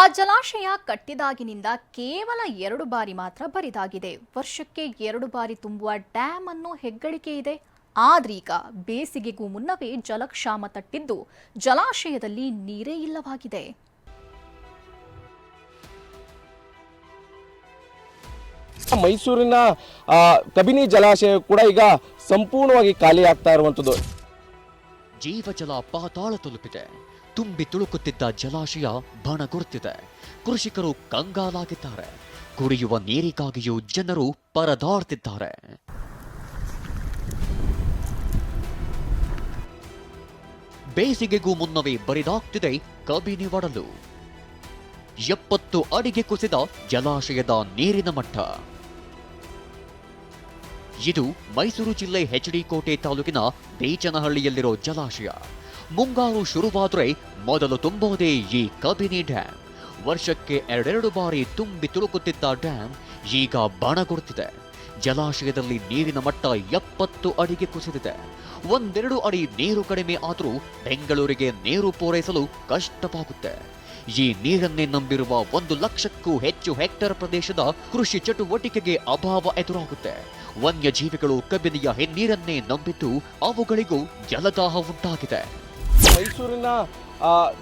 ಆ ಜಲಾಶಯ ಕಟ್ಟಿದಾಗಿನಿಂದ ಕೇವಲ ಎರಡು ಬಾರಿ ಮಾತ್ರ ಬರಿದಾಗಿದೆ. ವರ್ಷಕ್ಕೆ ಎರಡು ಬಾರಿ ತುಂಬುವ ಡ್ಯಾಮ್ ಅನ್ನು ಹೆಗ್ಗಳಿಕೆ ಇದೆ. ಆದ್ರೀಗ ಬೇಸಿಗೆಗೂ ಮುನ್ನವೇ ಜಲಕ್ಷಾಮ ತಟ್ಟಿದ್ದು ಜಲಾಶಯದಲ್ಲಿ ನೀರೇ ಇಲ್ಲವಾಗಿದೆ. ಮೈಸೂರಿನ ಕಬಿನಿ ಜಲಾಶಯ ಕೂಡ ಈಗ ಸಂಪೂರ್ಣವಾಗಿ ಖಾಲಿ ಆಗ್ತಾ ಇರುವಂಥದ್ದು ಜೀವಜಲ ಪಾತಾಳ ತಲುಪಿದೆ. ತುಂಬಿ ತುಳುಕುತ್ತಿದ್ದ ಜಲಾಶಯ ಬಣಗುಡುತ್ತಿದೆ ಕೃಷಿಕರು ಕಂಗಾಲಾಗಿದ್ದಾರೆ. ಕುಡಿಯುವ ನೀರಿಗಾಗಿಯೂ ಜನರು ಪರದಾಡ್ತಿದ್ದಾರೆ. ಬೇಸಿಗೆಗೂ ಮುನ್ನವೇ ಬರಿದಾಗ್ತಿದೆ ಕಬಿನಿ ಒಡಲು. ಎಪ್ಪತ್ತು ಅಡಿಗೆ ಕುಸಿದ ಜಲಾಶಯದ ನೀರಿನ ಮಟ್ಟ. ಇದು ಮೈಸೂರು ಜಿಲ್ಲೆ ಹೆಚ್ಡಿ ಕೋಟೆ ತಾಲೂಕಿನ ಬೇಚನಹಳ್ಳಿಯಲ್ಲಿರೋ ಜಲಾಶಯ. ಮುಂಗಾರು ಶುರುವಾದ್ರೆ ಮೊದಲು ತುಂಬೋದೇ ಈ ಕಬಿನಿ ಡ್ಯಾಂ. ವರ್ಷಕ್ಕೆ ಎರಡೆರಡು ಬಾರಿ ತುಂಬಿ ತುಳುಕುತ್ತಿದ್ದ ಡ್ಯಾಂ ಈಗ ಬಣಗುಡುತ್ತಿದೆ ಜಲಾಶಯದಲ್ಲಿ ನೀರಿನ ಮಟ್ಟ ಎಪ್ಪತ್ತು ಅಡಿಗೆ ಕುಸಿದಿದೆ. ಒಂದೆರಡು ಅಡಿ ನೀರು ಕಡಿಮೆ ಆದರೂ ಬೆಂಗಳೂರಿಗೆ ನೀರು ಪೂರೈಸಲು ಕಷ್ಟವಾಗುತ್ತೆ. ಈ ನೀರನ್ನೇ ನಂಬಿರುವ ಒಂದು ಲಕ್ಷಕ್ಕೂ ಹೆಚ್ಚು ಹೆಕ್ಟೇರ್ ಪ್ರದೇಶದ ಕೃಷಿ ಚಟುವಟಿಕೆಗೆ ಅಭಾವ ಎದುರಾಗುತ್ತೆ. ವನ್ಯಜೀವಿಗಳು ಕಬಿನಿಯ ಹಿನ್ನೀರನ್ನೇ ನಂಬಿದ್ದು ಅವುಗಳಿಗೂ ಜಲದಾಹ ಉಂಟಾಗಿದೆ. ಮೈಸೂರಿನ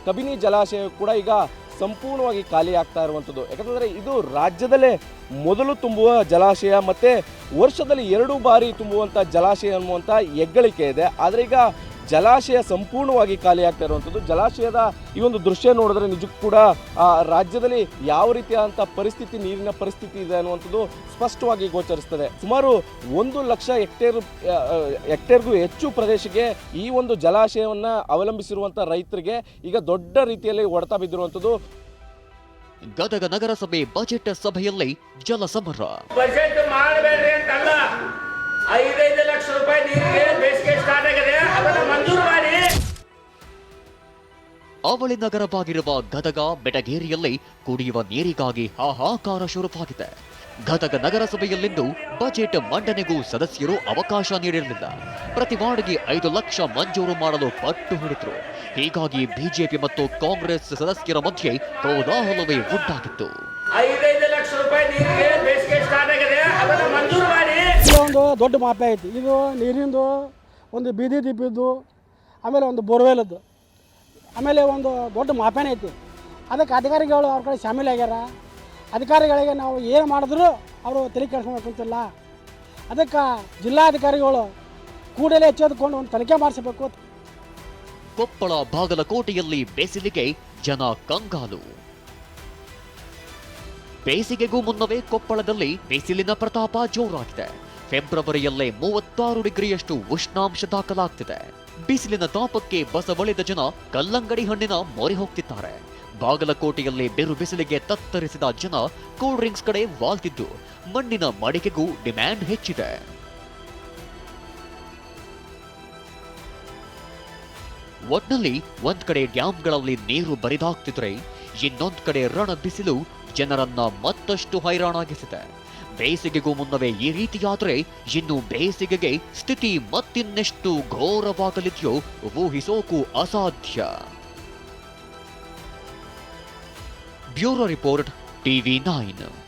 ಕಬಿನಿ ಜಲಾಶಯ ಕೂಡ ಈಗ ಸಂಪೂರ್ಣವಾಗಿ ಖಾಲಿ ಆಗ್ತಾ ಇರುವಂಥದ್ದು. ಯಾಕಂದರೆ ಇದು ರಾಜ್ಯದಲ್ಲೇ ಮೊದಲು ತುಂಬುವ ಜಲಾಶಯ ಮತ್ತು ವರ್ಷದಲ್ಲಿ ಎರಡು ಬಾರಿ ತುಂಬುವಂಥ ಜಲಾಶಯ ಅನ್ನುವಂಥ ಹೆಗ್ಗಳಿಕೆ ಇದೆ. ಆದರೆ ಈಗ ಜಲಾಶಯ ಸಂಪೂರ್ಣವಾಗಿ ಖಾಲಿಯಾಗ್ತಾ ಆಗ್ತಾ ಇರುವಂಥದ್ದು. ಜಲಾಶಯದ ಈ ಒಂದು ದೃಶ್ಯ ನೋಡಿದ್ರೆ ನಿಜಕ್ಕೂ ಕೂಡ ಆ, ರಾಜ್ಯದಲ್ಲಿ ಯಾವ ರೀತಿಯಾದಂಥ ಪರಿಸ್ಥಿತಿ ನೀರಿನ ಪರಿಸ್ಥಿತಿ ಇದೆ ಅನ್ನುವಂಥದ್ದು ಸ್ಪಷ್ಟವಾಗಿ ಗೋಚರಿಸ್ತದೆ. ಸುಮಾರು ಒಂದು ಲಕ್ಷ ಹೆಕ್ಟೇರ್ ಹೆಕ್ಟೇರ್ಗೂ ಹೆಚ್ಚು ಪ್ರದೇಶಕ್ಕೆ ಈ ಒಂದು ಜಲಾಶಯವನ್ನು ಅವಲಂಬಿಸಿರುವಂಥ ರೈತರಿಗೆ ಈಗ ದೊಡ್ಡ ರೀತಿಯಲ್ಲಿ ಹೊಡೆತ ಬಿದ್ದಿರುವಂಥದ್ದು. ಗದಗ ನಗರಸಭೆ ಬಜೆಟ್ ಸಭೆಯಲ್ಲಿ ಜಲಸಮರ ಬಜೆಟ್ ಮಾಡಬೇಡ್ರಿ ಅಂತಲ್ಲ. ಐದೈದು ಲಕ್ಷ ರೂಪಾಯಿ ನೀರಿಗೆ ಅವಳಿ ನಗರವಾಗಿರುವ ಗದಗ ಬೆಟಗೇರಿಯಲ್ಲಿ ಕುಡಿಯುವ ನೀರಿಗಾಗಿ ಹಾಹಾಕಾರ ಶುರುವಾಗಿದೆ. ಗದಗ ನಗರಸಭೆಯಲ್ಲಿಂದು ಬಜೆಟ್ ಮಂಡನೆಗೂ ಸದಸ್ಯರು ಅವಕಾಶ ನೀಡಿರಲಿಲ್ಲ. ಪ್ರತಿ ವಾರ್ಡ್ಗೆ ಐದು ಲಕ್ಷ ಮಂಜೂರು ಮಾಡಲು ಪಟ್ಟು ಹಿಡಿದ್ರು. ಹೀಗಾಗಿ ಬಿಜೆಪಿ ಮತ್ತು ಕಾಂಗ್ರೆಸ್ ಸದಸ್ಯರ ಮಧ್ಯೆ ಕೋಲಾಹಲವೇ ಉಂಟಾಗಿತ್ತು. ಐದೈದು ಲಕ್ಷ ರೂಪಾಯಿ ನೀರಿಗೆ ಬೇಸಿಗೆ ಸ್ಟಾರ್ಟ್ ಅದನ್ನ ಮಂಜೂರು ಮಾಡಿ. ಒಂದು ದೊಡ್ಡ ಮಾಪೆ ಐತಿ. ಇದು ನೀರಿಂದು ಒಂದು ಬೀದಿ ದೀಪದ್ದು ಆಮೇಲೆ ಒಂದು ಬೋರ್ವೆಲದ್ದು. ಆಮೇಲೆ ಒಂದು ದೊಡ್ಡ ಮಾಪೇನೆ ಐತಿ. ಅದಕ್ಕೆ ಅಧಿಕಾರಿಗಳು ಅವ್ರ ಕಡೆ ಶಾಮೀಲ್ ಆಗ್ಯಾರ. ಅಧಿಕಾರಿಗಳಿಗೆ ನಾವು ಏನು ಮಾಡಿದ್ರು ಅವರು ತಲೆ ಕೆಡಿಸ್ಕೊಬೇಕಂತಿಲ್ಲ ಅದಕ್ಕೆ ಜಿಲ್ಲಾಧಿಕಾರಿಗಳು ಕೂಡಲೇ ಎಚ್ಚೆತ್ತುಕೊಂಡು ಒಂದು ತನಿಖೆ ಮಾಡಿಸಬೇಕು. ಕೊಪ್ಪಳ ಬಾಗಲಕೋಟೆಯಲ್ಲಿ ಬೇಸಿಗೆಗೆ ಜನ ಕಂಗಾಲು. ಬೇಸಿಗೆಗೂ ಮುನ್ನವೇ ಕೊಪ್ಪಳದಲ್ಲಿ ಬಿಸಿಲಿನ ಪ್ರತಾಪ ಜೋರಾಗಿದೆ. ಫೆಬ್ರವರಿಯಲ್ಲೇ ಮೂವತ್ತಾರು ಡಿಗ್ರಿಯಷ್ಟು ಉಷ್ಣಾಂಶ ದಾಖಲಾಗ್ತಿದೆ. ಬಿಸಿಲಿನ ತಾಪಕ್ಕೆ ಬಸವಳಿದ ಜನ ಕಲ್ಲಂಗಡಿ ಹಣ್ಣಿನ ಮೊರೆ ಹೋಗ್ತಿದ್ದಾರೆ. ಬಾಗಲಕೋಟೆಯಲ್ಲಿ ಬಿರು ಬಿಸಿಲಿಗೆ ತತ್ತರಿಸಿದ ಜನ ಕೂಲ್ ಡ್ರಿಂಕ್ಸ್ ಕಡೆ ವಾಲ್ತಿದ್ದು. ಮಣ್ಣಿನ ಮಡಿಕೆಗೂ ಡಿಮ್ಯಾಂಡ್ ಹೆಚ್ಚಿದೆ. ಒಟ್ನಲ್ಲಿ ಒಂದ್ ಕಡೆ ಡ್ಯಾಂಗಳಲ್ಲಿ ನೀರು ಬರಿದಾಗ್ತಿದ್ರೆ ಇನ್ನೊಂದ್ ಕಡೆ ರಣ ಬಿಸಿಲು ಜನರನ್ನ ಮತ್ತಷ್ಟು ಹೈರಾಣಾಗಿಸಿದೆ. ಬೇಸಿಗೆಗೂ ಮುನ್ನವೇ ಈ ರೀತಿಯಾದ್ರೆ ಇನ್ನು ಬೇಸಿಗೆಗೆ ಸ್ಥಿತಿ ಮತ್ತಿನ್ನೆಷ್ಟು ಘೋರವಾಗಲಿದೆಯೋ ಊಹಿಸೋಕು ಅಸಾಧ್ಯ. Bureau report, TV nine.